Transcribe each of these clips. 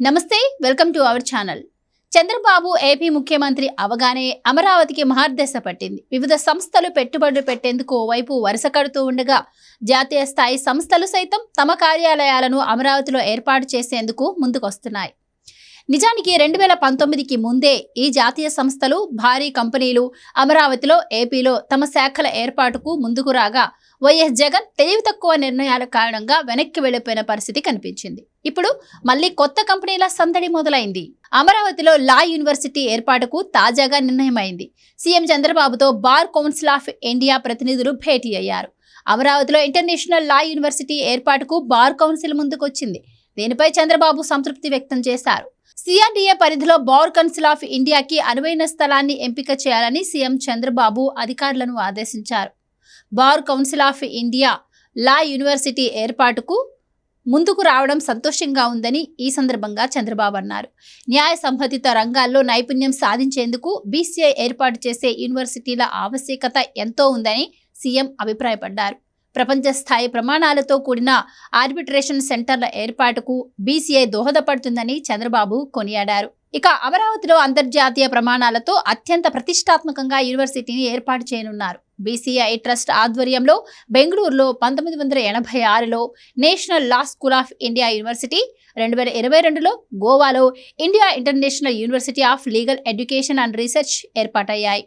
నమస్తే welcome to our channel. Chandrababu A ముఖ్యమంత్రి అవగానే అమరావతికి మహార్దశ పట్టింది. వివిధ సంస్థలు పెట్టుబడులు పెట్టేందుకు ఓవైపు వరుస కడుతూ ఉండగా జాతీయ స్థాయి సంస్థలు సైతం తమ కార్యాలయాలను అమరావతిలో ఏర్పాటు చేసేందుకు ముందుకొస్తున్నాయి. నిజానికి రెండు వేల పంతొమ్మిదికి ముందే ఈ జాతీయ సంస్థలు భారీ కంపెనీలు అమరావతిలో ఏపీలో తమ శాఖల ఏర్పాటుకు ముందుకు రాగా వైఎస్ జగన్ తెలివి తక్కువ నిర్ణయాల కారణంగా వెనక్కి వెళ్ళిపోయిన పరిస్థితి కనిపించింది. ఇప్పుడు మళ్ళీ కొత్త కంపెనీల సందడి మొదలైంది. అమరావతిలో లా యూనివర్సిటీ ఏర్పాటుకు తాజాగా నిర్ణయమైంది. సీఎం చంద్రబాబుతో బార్ కౌన్సిల్ ఆఫ్ ఇండియా ప్రతినిధులు భేటీ అయ్యారు. అమరావతిలో ఇంటర్నేషనల్ లా యూనివర్సిటీ ఏర్పాటుకు బార్ కౌన్సిల్ ముందుకొచ్చింది. దీనిపై చంద్రబాబు సంతృప్తి వ్యక్తం చేశారు. సిఆర్డీఏ పరిధిలో బార్ కౌన్సిల్ ఆఫ్ ఇండియాకి అనువైన స్థలాన్ని ఎంపిక చేయాలని సీఎం చంద్రబాబు అధికారులను ఆదేశించారు. Bar council of India law university ఏర్పాటుకు ముందుకు రావడం సంతోషంగా ఉందని ఈ సందర్భంగా చంద్రబాబు అన్నారు. న్యాయ సంబంధిత రంగాల్లో నైపుణ్యం సాధించేందుకు బీసీఐ ఏర్పాటు చేసే యూనివర్సిటీల ఆవశ్యకత ఎంతో ఉందని సీఎం అభిప్రాయపడ్డారు. ప్రపంచ స్థాయి ప్రమాణాలతో కూడిన ఆర్బిట్రేషన్ సెంటర్ల ఏర్పాటుకు బీసీఐ దోహదపడుతుందని చంద్రబాబు కొనియాడారు. ఇక అమరావతిలో అంతర్జాతీయ ప్రమాణాలతో అత్యంత ప్రతిష్టాత్మకంగా యూనివర్సిటీని ఏర్పాటు చేయనున్నారు. బీసీఐ ట్రస్ట్ ఆధ్వర్యంలో బెంగళూరులో పంతొమ్మిది వందల ఎనభై ఆరులో national law school of India university రెండు వేల ఇరవై రెండులో గోవాలో India international university of legal education and research ఏర్పాటయ్యాయి.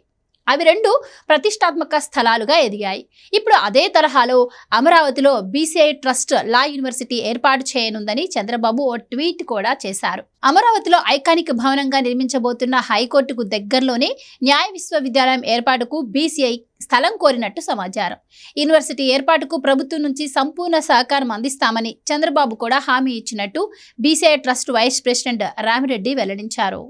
అవి రెండు ప్రతిష్టాత్మక స్థలాలుగా ఎదిగాయి. ఇప్పుడు అదే తరహాలో అమరావతిలో బీసీఐ ట్రస్ట్ లా యూనివర్సిటీ ఏర్పాటు చేయనుందని చంద్రబాబు ఓ ట్వీట్ కూడా చేశారు. అమరావతిలో ఐకానిక్ భవనంగా నిర్మించబోతున్న హైకోర్టుకు దగ్గరలోనే న్యాయ విశ్వవిద్యాలయం ఏర్పాటుకు బీసీఐ స్థలం కోరినట్టు సమాచారం. యూనివర్సిటీ ఏర్పాటుకు ప్రభుత్వం నుంచి సంపూర్ణ సహకారం అందిస్తామని చంద్రబాబు కూడా హామీ ఇచ్చినట్టు BCI trust vice president Ramireddy వెల్లడించారు.